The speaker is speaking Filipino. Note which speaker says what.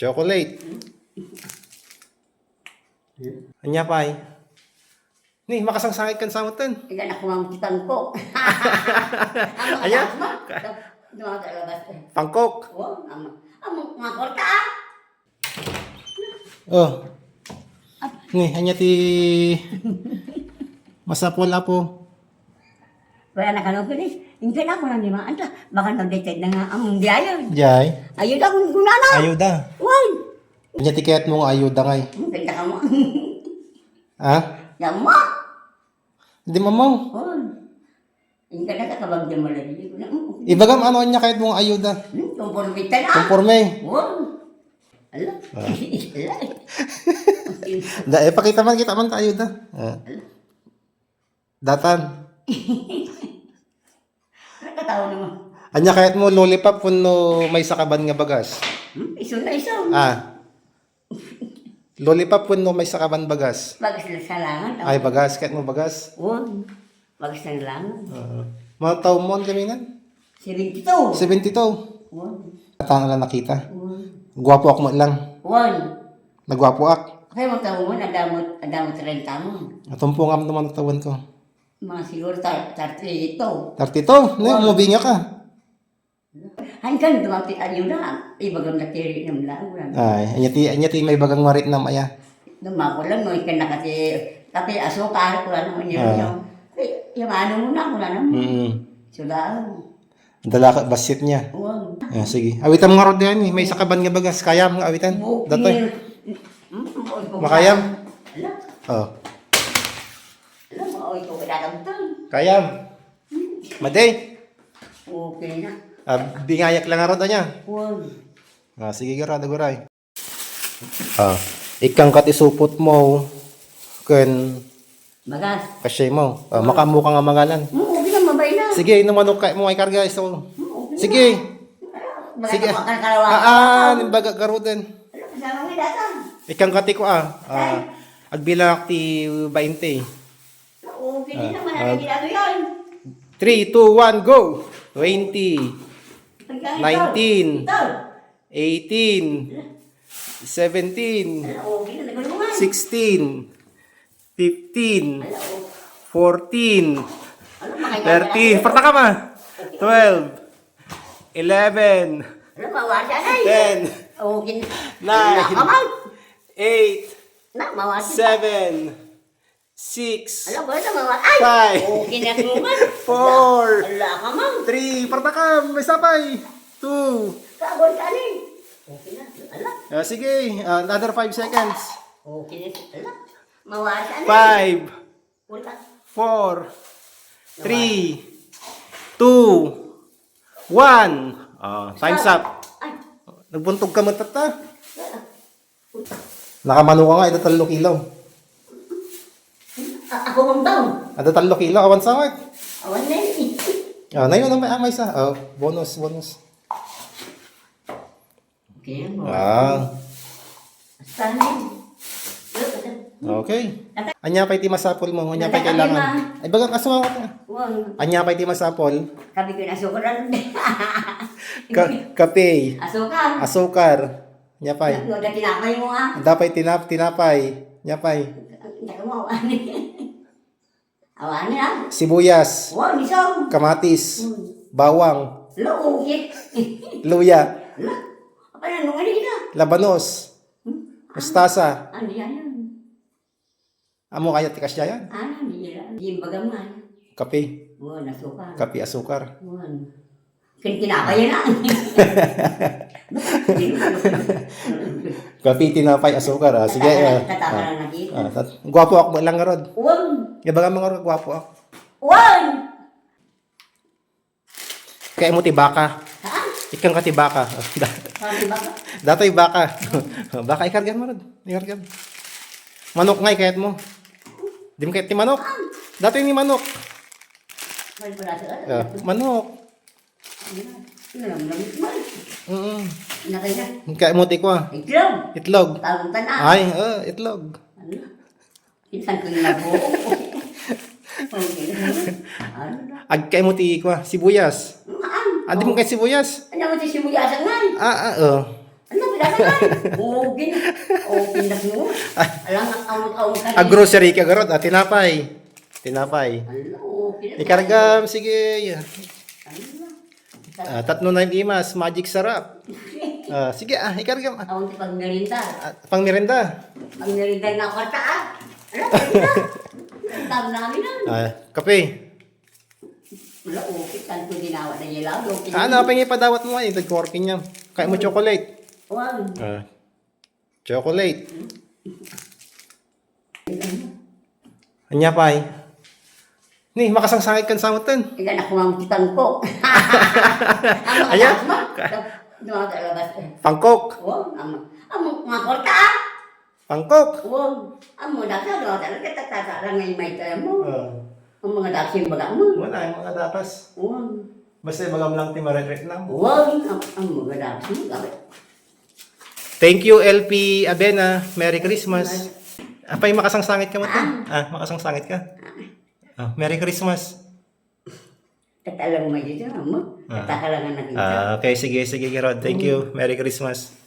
Speaker 1: Chocolate. Anya pa ay. Ni, makasangsangit kan sa mutan.
Speaker 2: Ilan ako ang kitang ko. Ang
Speaker 1: Ayan.
Speaker 2: mga Dumaga sa labas.
Speaker 1: Pangkok.
Speaker 2: Oh, ang mga korta ah.
Speaker 1: Oh. Ni, anya ti masapol apo.
Speaker 2: Wala na kanong. Hindi na ako nang lima. Anta, baka nag-detect na nga ang diayon.
Speaker 1: Jay.
Speaker 2: Ayun akong gunana.
Speaker 1: Ayuda.
Speaker 2: Why?
Speaker 1: Anya ti kayat mo nga ayuda ngay.
Speaker 2: Ang ganda ka mo.
Speaker 1: Ha?
Speaker 2: Yan mo.
Speaker 1: Hindi mo.
Speaker 2: Oh. Ang ganda ka kabag niya malali.
Speaker 1: Ibagam ano anya kahit mo nga ayuda.
Speaker 2: Tumpon kita na.
Speaker 1: Kumporme.
Speaker 2: Wow. Ala.
Speaker 1: Ah.
Speaker 2: Ala.
Speaker 1: Da, eh, pakita man kita man ta ayuda. Ah. Datan.
Speaker 2: Nakatawa naman.
Speaker 1: Anya kahit mo lollipop kuno may sakaban nga bagas.
Speaker 2: Hmm? Iso na iso.
Speaker 1: Ah. Lollipop kuno may sakaban bagas.
Speaker 2: Bagas na sa langan.
Speaker 1: Ay bagas kahit mo bagas.
Speaker 2: Wow. Bagas na langan.
Speaker 1: Ah. mga taon mo kami nan?
Speaker 2: 72.
Speaker 1: 72.
Speaker 2: Wow.
Speaker 1: Katang lang nakita.
Speaker 2: Wow.
Speaker 1: Gwapo ako mo lang.
Speaker 2: Wow.
Speaker 1: Nagwapo ak.
Speaker 2: Kaya mo tawo mo, nadamot, nadamot 30 mo.
Speaker 1: Atumpo nga naman tawan ko.
Speaker 2: Mga siguro tar- 30 ito.
Speaker 1: 32. Ne, umubi nga ka.
Speaker 2: Hanggang dumati ayo na. Ibagam na tiri ng lawan.
Speaker 1: Ay, anya ti, anya ti may bagang marit na maya.
Speaker 2: Dumako lang, no, ikan na kasi, tapi asukar, wala naman yun.
Speaker 1: Ah.
Speaker 2: yung, eh, yung ano mo na, wala naman.
Speaker 1: Mm
Speaker 2: Sulaan.
Speaker 1: Dala ka basit niya.
Speaker 2: Wow.
Speaker 1: Ah, sige. Awitan mo nga rod yan eh. May sakaban nga bagas. Kaya mo nga awitan. Datoy. Makayam.
Speaker 2: Ala,
Speaker 1: Oh.
Speaker 2: Maoy ko kailangan
Speaker 1: Kayam. Maday.
Speaker 2: Okay na.
Speaker 1: Ah, bingayak lang nga rod niya.
Speaker 2: Wow.
Speaker 1: Ah, sige gara daguray. Ah, ikang katisupot mo ken
Speaker 2: Bagas.
Speaker 1: kasay mo. Ah, makamuka nga mangalan.
Speaker 2: Hmm, okay na, mabay na.
Speaker 1: Sige, inumanok kay mo ay karga so. Sige. Sige.
Speaker 2: Sige. Makakalawa.
Speaker 1: Ah, nimbaga garudan.
Speaker 2: Ala, kasama mo datang.
Speaker 1: Ikang kati ko ah. Ah, agbilak ti 20.
Speaker 2: Okay din naman ang ginagawa yun.
Speaker 1: 3, 2, 1, go! 20,
Speaker 2: Hanggang ito.
Speaker 1: 19.
Speaker 2: Ito.
Speaker 1: 18, 17,
Speaker 2: Ala, okay na, nagulungan.
Speaker 1: 16, 15,
Speaker 2: Ala, okay.
Speaker 1: 14,
Speaker 2: Ala, makikita
Speaker 1: 13, parta ka ba? 12, 11,
Speaker 2: Ala, mawasa na eh.
Speaker 1: 10,
Speaker 2: Okay na.
Speaker 1: Nine.
Speaker 2: Ala, kamay.
Speaker 1: 8,
Speaker 2: Na, mawasa.
Speaker 1: 7, 6,
Speaker 2: Ala, ba na mawasa? Ay!
Speaker 1: Five.
Speaker 2: Okay na, kuman.
Speaker 1: 4,
Speaker 2: Ala, kamay.
Speaker 1: 3, parta ka, may sabay, 2,
Speaker 2: Kabon ka ni. Okay na. Ala.
Speaker 1: Ah, sige, ah, another 5 seconds.
Speaker 2: Okay na. Ala. Mawasa na.
Speaker 1: 5,
Speaker 2: Wala.
Speaker 1: 4, 3, 2, 1. Ah, time's up.
Speaker 2: Ay.
Speaker 1: Nagbuntog ka man tata.
Speaker 2: Wala.
Speaker 1: Nakamano ka nga, ito talo kilaw.
Speaker 2: A- Ako mong daw.
Speaker 1: Ito talo kilaw, awan sa wag.
Speaker 2: Awan na eh.
Speaker 1: Ah, na yun, may amay sa. Oh, bonus, bonus.
Speaker 2: Okay, mo.
Speaker 1: Ah,
Speaker 2: Standing.
Speaker 1: okay. Anya pa iti masapol mo, anya pa kailangan. Ay, bagang aswa ko. Anya pa iti masapol.
Speaker 2: Sabi ko na sukaran.
Speaker 1: Ka kape,
Speaker 2: Asukan.
Speaker 1: asukar. Anya pa.
Speaker 2: Na tinapay mo ah.
Speaker 1: Dapay tinap, tinapay. Anya pa.
Speaker 2: Ka mo awani. Awani ah.
Speaker 1: Sibuyas,
Speaker 2: Wow, nisaw.
Speaker 1: kamatis, bawang,
Speaker 2: Lookit.
Speaker 1: luya.
Speaker 2: Apa na nung ano kita?
Speaker 1: labanos, mustasa.
Speaker 2: Ano yan yun?
Speaker 1: Amo kaya tikas yan?
Speaker 2: Ano yan? Yung bagaman.
Speaker 1: Kape,
Speaker 2: Wow, nasukan.
Speaker 1: kape asukar.
Speaker 2: Wow. Kan tinapay na.
Speaker 1: Kape, tinapay, asukar. Ah. Sige, ah.
Speaker 2: Tataka
Speaker 1: ah.
Speaker 2: na nakita.
Speaker 1: Ah, gwapo ako lang rod.
Speaker 2: Wow.
Speaker 1: Iba nga mga rod, gwapo ako.
Speaker 2: Wow.
Speaker 1: Kaya mo tibaka.
Speaker 2: Ha?
Speaker 1: Ikang ka tibaka.
Speaker 2: Sabi ba ka?
Speaker 1: Dato'y baka. baka ikargan mo rod. Ikargan. Manok nga, kahit mo. Di mo kahit ni manok. Dato'y ni manok.
Speaker 2: Sa
Speaker 1: Ah, manok.
Speaker 2: Ano lang man.
Speaker 1: Mm. Kaya mo ti ko ah.
Speaker 2: Itlog.
Speaker 1: Itlog.
Speaker 2: Tawag tanan.
Speaker 1: Ay, uh, itlog.
Speaker 2: Ano? Minsan ko yung nabuo. Okay. Ano na?
Speaker 1: Ag kay mo ti ko ah. Sibuyas.
Speaker 2: Maan.
Speaker 1: Adi mo kay sibuyas.
Speaker 2: Ano mo si sibuyasan nga?
Speaker 1: Ah, ah, oh.
Speaker 2: Ano ba? lalaman. Bugi na. O, pinag mo. Alam, ang ang
Speaker 1: Ah, grocery ka, Garod. Ah, tinapay. Tinapay.
Speaker 2: Ala, o, pinag
Speaker 1: Ikargam, sige. Ah, tatlo na yung imas. Magic sarap. Ah, sige, ah, ikargam. Ah,
Speaker 2: Ang pag merinda.
Speaker 1: Ah, pang
Speaker 2: merinda nga kwarta ah. Ala, merinda. Ang tawag namin na.
Speaker 1: Ah, kape.
Speaker 2: Wala, okay. Kanto ginawa na niya lang. Okay.
Speaker 1: Ah, ano, pingi padawat mo ay, tag-working niya. Kaya mo chocolate.
Speaker 2: Wag.
Speaker 1: Ah, chocolate. Anya pa ay. Ni, makasangsangit kan sa mutan.
Speaker 2: Ika na kumamkitan ko. Ang mga
Speaker 1: Ayan.
Speaker 2: asma. Mga kalabas.
Speaker 1: Pangkok.
Speaker 2: Wag. Ang ang mga kwarta ah.
Speaker 1: Pangkok.
Speaker 2: Wag. Ang mga dasa, doon talaga tatatara ngayon may tayo mo. Ang mga dasa yung baga mo.
Speaker 1: wala, yung mga dapas.
Speaker 2: Wag.
Speaker 1: Basta yung mga lang timaret lang.
Speaker 2: Wag. Ang, ang mga dasa mo. Gawin.
Speaker 1: Thank you, LP Abena. Merry Christmas. Apay makasangsangit ka mo tan? Ah, makasangsangit ka? Ah, Merry Christmas.
Speaker 2: Tatalang mo dito mo.
Speaker 1: Ah.
Speaker 2: Tatakalangan na kita.
Speaker 1: Ah, okay, sige, sige, Gerard. Thank you. Merry Christmas.